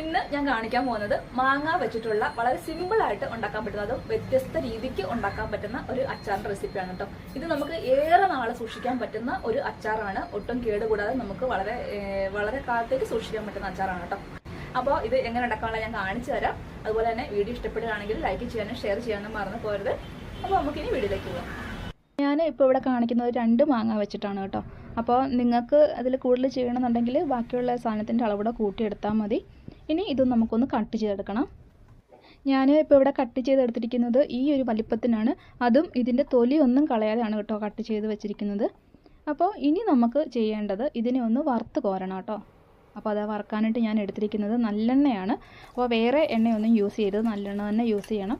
ഇന്ന് ഞാൻ കാണിക്കാൻ പോകുന്നത് മാങ്ങ വെച്ചിട്ടുള്ള വളരെ സിമ്പിൾ ആയിട്ട് ഉണ്ടാക്കാൻ പറ്റുന്നതും വ്യത്യസ്ത രീതിക്ക് ഉണ്ടാക്കാൻ പറ്റുന്ന ഒരു അച്ചാറിന്റെ റെസിപ്പിയാണ് കേട്ടോ. ഇത് നമുക്ക് ഏറെ നാളെ സൂക്ഷിക്കാൻ പറ്റുന്ന ഒരു അച്ചാറാണ്. ഒട്ടും കേടുകൂടാതെ നമുക്ക് വളരെ വളരെ കാലത്തേക്ക് സൂക്ഷിക്കാൻ പറ്റുന്ന അച്ചാറാണ് കേട്ടോ. അപ്പോൾ ഇത് എങ്ങനെ ഉണ്ടാക്കാനുള്ള ഞാൻ കാണിച്ചു തരാം. അതുപോലെ തന്നെ വീഡിയോ ഇഷ്ടപ്പെടുകയാണെങ്കിൽ ലൈക്ക് ചെയ്യാനും ഷെയർ ചെയ്യാനും മറന്നു പോരുത് അപ്പോൾ നമുക്കിനി വീഡിയോയിലേക്ക് പോകാം. ഞാൻ ഇപ്പോൾ ഇവിടെ കാണിക്കുന്നത് രണ്ട് മാങ്ങ വെച്ചിട്ടാണ് കേട്ടോ. അപ്പോൾ നിങ്ങൾക്ക് അതിൽ കൂടുതൽ ചെയ്യണമെന്നുണ്ടെങ്കിൽ ബാക്കിയുള്ള സാധനത്തിന്റെ അളവിടെ കൂട്ടിയെടുത്താൽ മതി. ഇനി ഇത് നമുക്കൊന്ന് കട്ട് ചെയ്തെടുക്കണം. ഞാൻ ഇപ്പോൾ ഇവിടെ കട്ട് ചെയ്തെടുത്തിരിക്കുന്നത് ഈ ഒരു വലിപ്പത്തിനാണ്. അതും ഇതിന്റെ തൊലിയൊന്നും കളയാതെയാണ് കേട്ടോ കട്ട് ചെയ്ത് വെച്ചിരിക്കുന്നത്. അപ്പോൾ ഇനി നമുക്ക് ചെയ്യേണ്ടത് ഇതിനെ ഒന്ന് വറുത്ത് കോരണം കേട്ടോ. അപ്പോൾ അത് വറുക്കാനായിട്ട് ഞാൻ എടുത്തിരിക്കുന്നത് നല്ലെണ്ണയാണ്. അപ്പോൾ വേറെ എണ്ണയൊന്നും യൂസ് ചെയ്ത് നല്ലെണ്ണ തന്നെ യൂസ് ചെയ്യണം.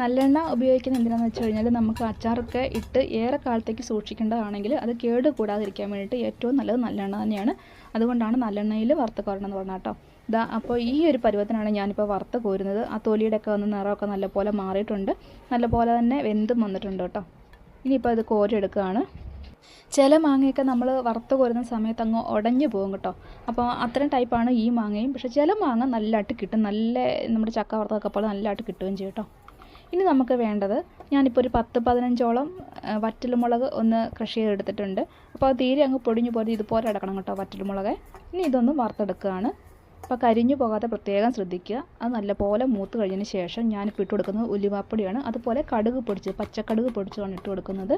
നല്ലെണ്ണ ഉപയോഗിക്കുന്ന എന്തിനാണെന്ന് വെച്ച് കഴിഞ്ഞാൽ നമുക്ക് അച്ചാറൊക്കെ ഇട്ട് ഏറെ കാലത്തേക്ക് സൂക്ഷിക്കേണ്ടതാണെങ്കിൽ അത് കേട് കൂടാതിരിക്കാൻ വേണ്ടിയിട്ട് ഏറ്റവും നല്ലത് നല്ലെണ്ണ തന്നെയാണ്. അതുകൊണ്ടാണ് നല്ലെണ്ണയിൽ വറുത്ത് കോരണം എന്ന് പറഞ്ഞാൽ കേട്ടോ. ഇതാ അപ്പോൾ ഈ ഒരു പരുവത്തിനാണ് ഞാനിപ്പോൾ വറുത്ത് കോരുന്നത്. ആ തൊലിയുടെ ഒക്കെ ഒന്ന് നിറമൊക്കെ നല്ലപോലെ മാറിയിട്ടുണ്ട്. നല്ലപോലെ തന്നെ വെന്തും വന്നിട്ടുണ്ട് കേട്ടോ. ഇനിയിപ്പോൾ അത് കോരെടുക്കുകയാണ് ചില മാങ്ങയൊക്കെ നമ്മൾ വറുത്ത് കോരുന്ന സമയത്ത് അങ്ങ് ഉടഞ്ഞു പോകും കേട്ടോ. അപ്പോൾ അത്തരം ടൈപ്പാണ് ഈ മാങ്ങയും. പക്ഷേ ചില മാങ്ങ നല്ലതായിട്ട് കിട്ടും. നല്ല നമ്മുടെ ചക്ക വറുത്തൊക്കെ പോലെ നല്ലതായിട്ട് കിട്ടുകയും ചെയ്യും കേട്ടോ. ഇനി നമുക്ക് വേണ്ടത് ഞാനിപ്പോൾ ഒരു പത്ത് പതിനഞ്ചോളം വറ്റൽമുളക് ഒന്ന് കൃഷി ചെയ്തെടുത്തിട്ടുണ്ട്. അപ്പോൾ അത് തീരെ അങ്ങ് പൊടിഞ്ഞു പോലെ ഇതുപോലെ അടക്കണം കേട്ടോ വറ്റൽമുളക്. ഇനി ഇതൊന്ന് വറുത്തെടുക്കുകയാണ്. അപ്പോൾ കരിഞ്ഞു പോകാതെ പ്രത്യേകം ശ്രദ്ധിക്കുക. അത് നല്ലപോലെ മൂത്ത് കഴിഞ്ഞതിന് ശേഷം ഞാനിപ്പോൾ ഇട്ട് കൊടുക്കുന്നത് ഉലുവാപ്പൊടിയാണ്. അതുപോലെ കടുക് പൊടിച്ച് പച്ചക്കടുക് പൊടിച്ചാണ് ഇട്ട് കൊടുക്കുന്നത്.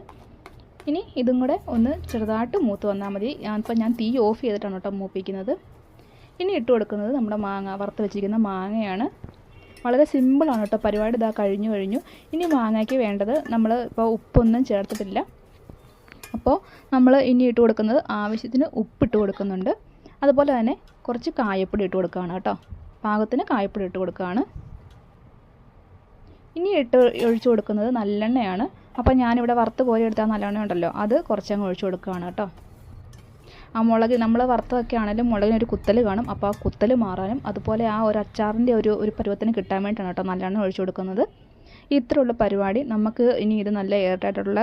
ഇനി ഇതും കൂടെ ഒന്ന് ചെറുതായിട്ട് മൂത്ത് വന്നാൽ മതി. ഞാനിപ്പോൾ ഞാൻ തീ ഓഫ് ചെയ്തിട്ടാണ് കേട്ടോ മൂപ്പിക്കുന്നത്. ഇനി ഇട്ട് കൊടുക്കുന്നത് നമ്മുടെ മാങ്ങ വറുത്ത് വെച്ചിരിക്കുന്ന മാങ്ങയാണ്. വളരെ സിമ്പിളാണ് കേട്ടോ. പരിപാടി ഇതാ കഴിഞ്ഞു കഴിഞ്ഞു. ഇനി മാങ്ങയ്ക്ക് വേണ്ടത് നമ്മൾ ഇപ്പോൾ ഉപ്പൊന്നും ചേർത്തിട്ടില്ല. അപ്പോൾ നമ്മൾ ഇനി ഇട്ട് കൊടുക്കുന്നത് ആവശ്യത്തിന് ഉപ്പിട്ട് കൊടുക്കുന്നുണ്ട്. അതുപോലെ തന്നെ കുറച്ച് കായപ്പൊടി ഇട്ട് കൊടുക്കുകയാണ് കേട്ടോ. പാകത്തിന് കായപ്പൊടി ഇട്ട് കൊടുക്കുകയാണ്. ഇനി ഇട്ട് ഒഴിച്ചു കൊടുക്കുന്നത് നല്ലെണ്ണയാണ്. അപ്പോൾ ഞാനിവിടെ വറുത്ത് കോരി എടുത്താൽ നല്ലെണ്ണ ഉണ്ടല്ലോ. അത് കുറച്ചങ്ങ് ഒഴിച്ചു കൊടുക്കുകയാണ് കേട്ടോ. ആ മുളക് നമ്മൾ വറുത്തതൊക്കെ ആണെങ്കിലും മുളകിനൊരു കുത്തൽ കാണും. അപ്പോൾ ആ കുത്തൽ മാറാനും അതുപോലെ ആ ഒരു അച്ചാറിന്റെ ഒരു ഒരു പരുവത്തിന് കിട്ടാൻ വേണ്ടിയിട്ടാണ് കേട്ടോ നല്ലെണ്ണ ഒഴിച്ചു കൊടുക്കുന്നത്. ഇത്രയുള്ള പരിപാടി. നമുക്ക് ഇനി ഇത് നല്ല എയർ ടൈറ്റായിട്ടുള്ള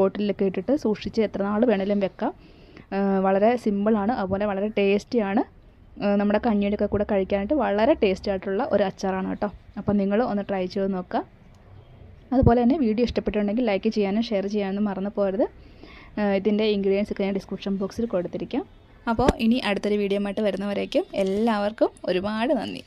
ബോട്ടിലൊക്കെ ഇട്ടിട്ട് സൂക്ഷിച്ച് എത്ര നാൾ വേണേലും വെക്കാം. വളരെ സിമ്പിളാണ് അതുപോലെ വളരെ ടേസ്റ്റിയാണ് നമ്മുടെ കഞ്ഞിയുടെയൊക്കെ കൂടെ കഴിക്കാനായിട്ട് വളരെ ടേസ്റ്റി ആയിട്ടുള്ള ഒരു അച്ചാറാണ് കേട്ടോ. അപ്പോൾ നിങ്ങൾ ഒന്ന് ട്രൈ ചെയ്ത് നോക്കുക. അതുപോലെ തന്നെ വീഡിയോ ഇഷ്ടപ്പെട്ടിട്ടുണ്ടെങ്കിൽ ലൈക്ക് ചെയ്യാനും ഷെയർ ചെയ്യാനും മറന്നു പോകരുത്. ഇതിന്റെ ഇൻഗ്രീഡിയൻസ് ഒക്കെ ഞാൻ ഡിസ്ക്രിപ്ഷൻ ബോക്സിൽ കൊടുത്തിരിക്കാം. അപ്പോൾ ഇനി അടുത്തൊരു വീഡിയോ ആയിട്ട് വരുന്നവരേക്കും എല്ലാവർക്കും ഒരുപാട് നന്ദി.